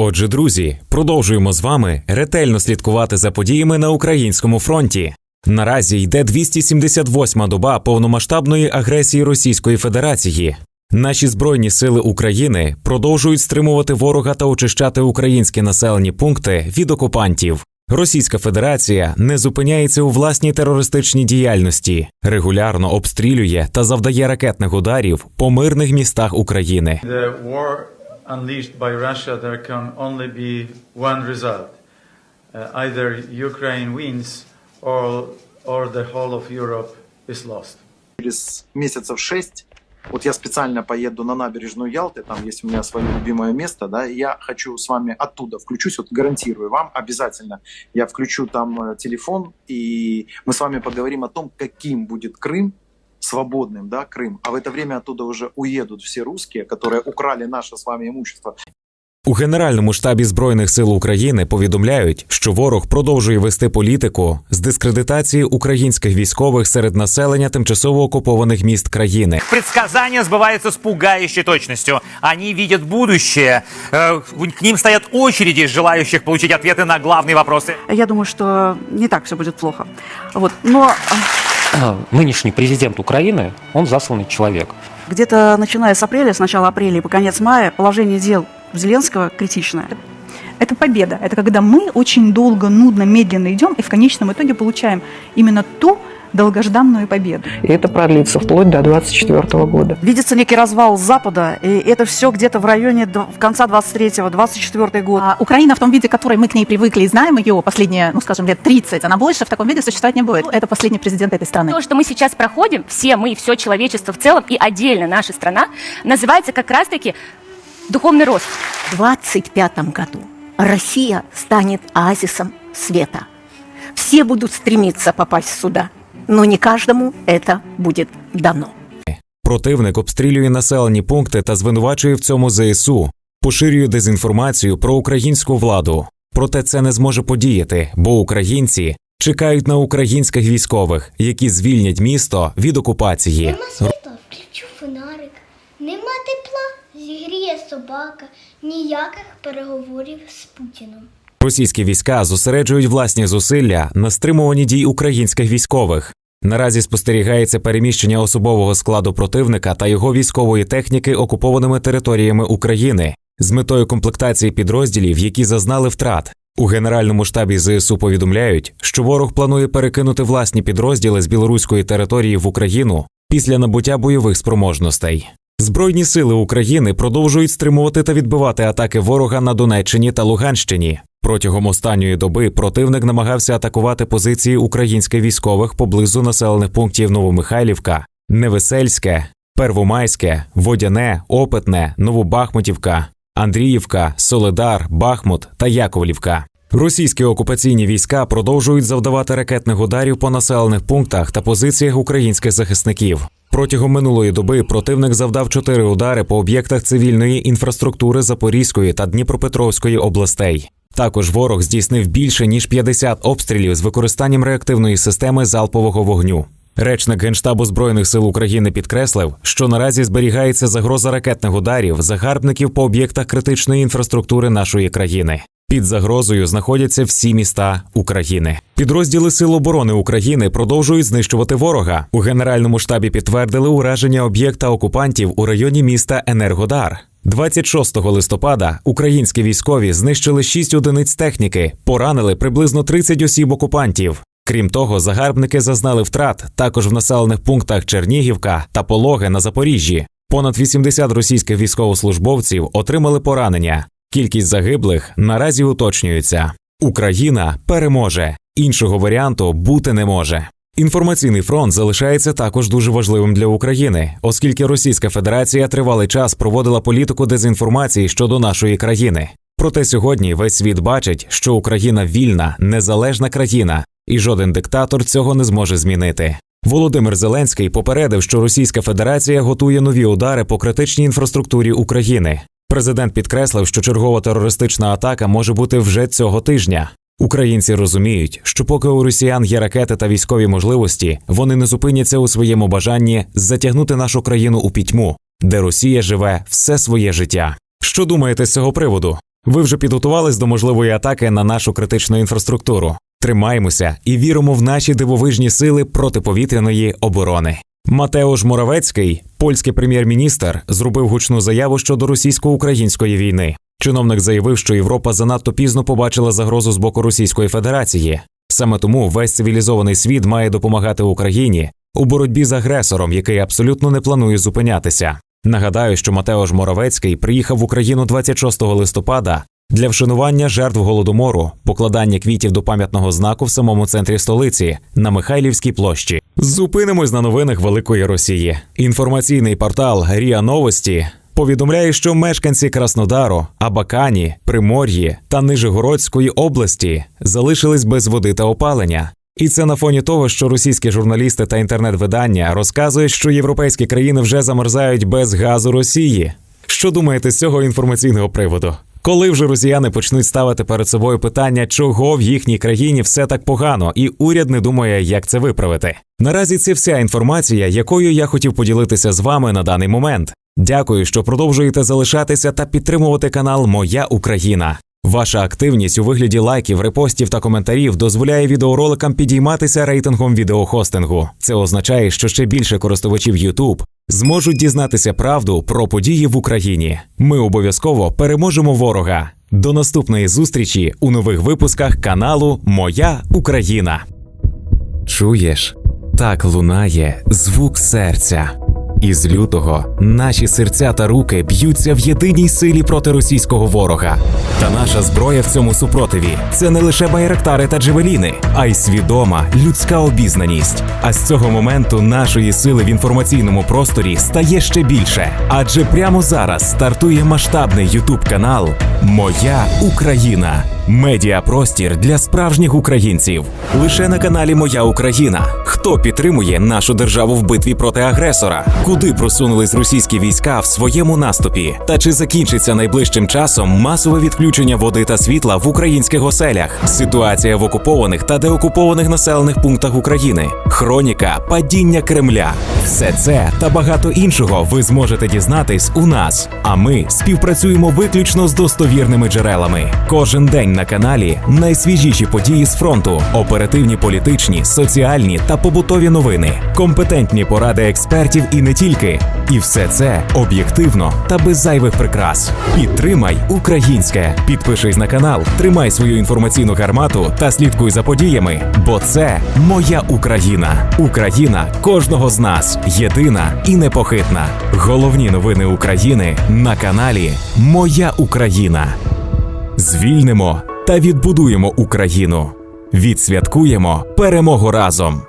Отже, друзі, продовжуємо з вами ретельно слідкувати за подіями на українському фронті. Наразі йде 278-ма доба повномасштабної агресії Російської Федерації. Наші збройні сили України продовжують стримувати ворога та очищати українські населені пункти від окупантів. Російська Федерація не зупиняється у власній терористичній діяльності, регулярно обстрілює та завдає ракетних ударів по мирних містах України. Unleashed by Russia, there can only be one result. Uh, either Ukraine wins or, or the whole of Europe is lost. через месяцев шесть вот я специально поеду на набережную Ялты, там есть у меня свое любимое место, да, и я хочу с вами оттуда включусь, вот гарантирую вам обязательно, я включу там э, телефон, и мы с вами поговорим о том, каким будет Крым, свободным, да, Крым, а в это время оттуда уже уедут все русские, которые украли наше с вами имущество, У Генеральному штабі Збройних сил України повідомляють, що ворог продовжує вести політику з дискредитації українських військових серед населення тимчасово окупованих міст країни. Предсказания сбываются с пугающей точностью. Они видят будущее. Э, К ним стоят очереди желающих получить ответы на главные вопросы. Я думаю, что не так все будет плохо. Вот. Но А, нынешний президент Украины, он засланный человек. где-то начиная с апреля, с начала апреля и по конец мая, положение дел Зеленского критичное. Это победа. Это когда мы очень долго, нудно, медленно идем и в конечном итоге получаем именно ту долгожданную победу. И это продлится вплоть до 2024 года. Видится некий развал Запада, и это все где-то в районе в конца 23-го, 24 год. А Украина в том виде, который мы к ней привыкли и знаем ее последние, ну скажем, лет 30, она больше в таком виде существовать не будет. Это последний президент этой страны. То, что мы сейчас проходим, все мы, все человечество в целом и отдельно наша страна, называется как раз-таки духовный рост. В 25 году Россия станет оазисом света. Все будут стремиться попасть сюда, но не каждому это будет дано. Противник обстрілює населені пункти та звинувачує в цьому ЗСУ, поширює дезінформацію про українську владу. Проте це не зможе подіяти, бо українці чекають на українських військових, які звільнять місто від окупації. Нема світла, включу фонарик. Нема тепла, зігріє собака. Ніяких переговорів з Путіном. Російські війська зосереджують власні зусилля на стримуванні дій українських військових. Наразі спостерігається переміщення особового складу противника та його військової техніки окупованими територіями України з метою комплектації підрозділів, які зазнали втрат. У генеральному штабі ЗСУ повідомляють, що ворог планує перекинути власні підрозділи з білоруської території в Україну після набуття бойових спроможностей. Збройні сили України продовжують стримувати та відбивати атаки ворога на Донеччині та Луганщині. Протягом останньої доби противник намагався атакувати позиції українських військових поблизу населених пунктів Новомихайлівка, Невесельське, Первомайське, Водяне, Опитне, Новобахмутівка, Андріївка, Соледар, Бахмут та Яковлівка. Російські окупаційні війська продовжують завдавати ракетних ударів по населених пунктах та позиціях українських захисників. Протягом минулої доби противник завдав чотири удари по об'єктах цивільної інфраструктури Запорізької та Дніпропетровської областей. Також ворог здійснив більше ніж 50 обстрілів з використанням реактивної системи залпового вогню. Речник Генштабу Збройних сил України підкреслив, що наразі зберігається загроза ракетних ударів загарбників по об'єктах критичної інфраструктури нашої країни. Під загрозою знаходяться всі міста України. Підрозділи Сил оборони України продовжують знищувати ворога. У генеральному штабі підтвердили ураження об'єкта окупантів у районі міста Енергодар. 26 листопада українські військові знищили 6 одиниць техніки, поранили приблизно 30 осіб окупантів. Крім того, загарбники зазнали втрат також в населених пунктах Чернігівка та Пологи на Запоріжжі. Понад 80 російських військовослужбовців отримали поранення. Кількість загиблих наразі уточнюється. Україна переможе. Іншого варіанту бути не може. Інформаційний фронт залишається також дуже важливим для України, оскільки Російська Федерація тривалий час проводила політику дезінформації щодо нашої країни. Проте сьогодні весь світ бачить, що Україна вільна, незалежна країна, і жоден диктатор цього не зможе змінити. Володимир Зеленський попередив, що Російська Федерація готує нові удари по критичній інфраструктурі України. Президент підкреслив, що чергова терористична атака може бути вже цього тижня. Українці розуміють, що поки у росіян є ракети та військові можливості, вони не зупиняться у своєму бажанні затягнути нашу країну у пітьму, де Росія живе все своє життя. Що думаєте з цього приводу? Ви вже підготувались до можливої атаки на нашу критичну інфраструктуру. Тримаємося і віримо в наші дивовижні сили протиповітряної оборони. Матеуш Моравецький, польський прем'єр-міністр, зробив гучну заяву щодо російсько-української війни. Чиновник заявив, що Європа занадто пізно побачила загрозу з боку Російської Федерації. Саме тому весь цивілізований світ має допомагати Україні у боротьбі з агресором, який абсолютно не планує зупинятися. Нагадаю, що Матеош Моровецький приїхав в Україну 26 листопада для вшанування жертв голодомору, покладання квітів до пам'ятного знаку в самому центрі столиці на Михайлівській площі. Зупинимось на новинах Великої Росії. Інформаційний портал Ріа Новості повідомляє, що мешканці Краснодару, Абакані, Примор'ї та Нижегородської області залишились без води та опалення. І це на фоні того, що російські журналісти та інтернет-видання розказують, що європейські країни вже замерзають без газу Росії. Що думаєте з цього інформаційного приводу? Коли вже росіяни почнуть ставити перед собою питання, чого в їхній країні все так погано, і уряд не думає, як це виправити. Наразі це вся інформація, якою я хотів поділитися з вами на даний момент. Дякую, що продовжуєте залишатися та підтримувати канал Моя Україна. Ваша активність у вигляді лайків, репостів та коментарів дозволяє відеороликам підійматися рейтингом відеохостингу. Це означає, що ще більше користувачів YouTube зможуть дізнатися правду про події в Україні. Ми обов'язково переможемо ворога. До наступної зустрічі у нових випусках каналу Моя Україна. Чуєш? Так лунає звук серця. Із лютого наші серця та руки б'ються в єдиній силі проти російського ворога. Та наша зброя в цьому супротиві це не лише байрактари та джевеліни, а й свідома людська обізнаність. А з цього моменту нашої сили в інформаційному просторі стає ще більше. Адже прямо зараз стартує масштабний ютуб канал Моя Україна. Медіапростір для справжніх українців. Лише на каналі Моя Україна. Хто підтримує нашу державу в битві проти агресора? Куди просунулись російські війська в своєму наступі? Та чи закінчиться найближчим часом масове відключення води та світла в українських оселях? Ситуація в окупованих та деокупованих населених пунктах України, хроніка падіння Кремля. Все це та багато іншого ви зможете дізнатись у нас. А ми співпрацюємо виключно з достовірними джерелами. Кожен день на каналі найсвіжіші події з фронту, оперативні політичні, соціальні та побутові новини, компетентні поради експертів і не тільки. І все це об'єктивно та без зайвих прикрас. Підтримай українське. Підпишись на канал, тримай свою інформаційну гармату та слідкуй за подіями, бо це моя Україна. Україна кожного з нас єдина і непохитна. Головні новини України на каналі Моя Україна. Звільнимо та відбудуємо Україну. Відсвяткуємо перемогу разом.